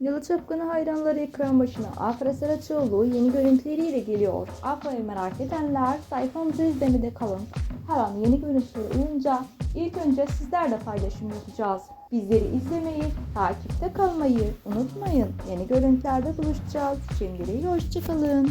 Yalı Çapkını hayranları ekran başına Afra Saraçoğlu yeni görüntüleriyle geliyor. Afra'yı merak edenler sayfamızı izlemede kalın. Her an yeni görüntüleri olunca ilk önce sizlerle paylaşım yapacağız. Bizleri izlemeyi, takipte kalmayı unutmayın. Yeni görüntülerde buluşacağız. Şimdilik hoşçakalın.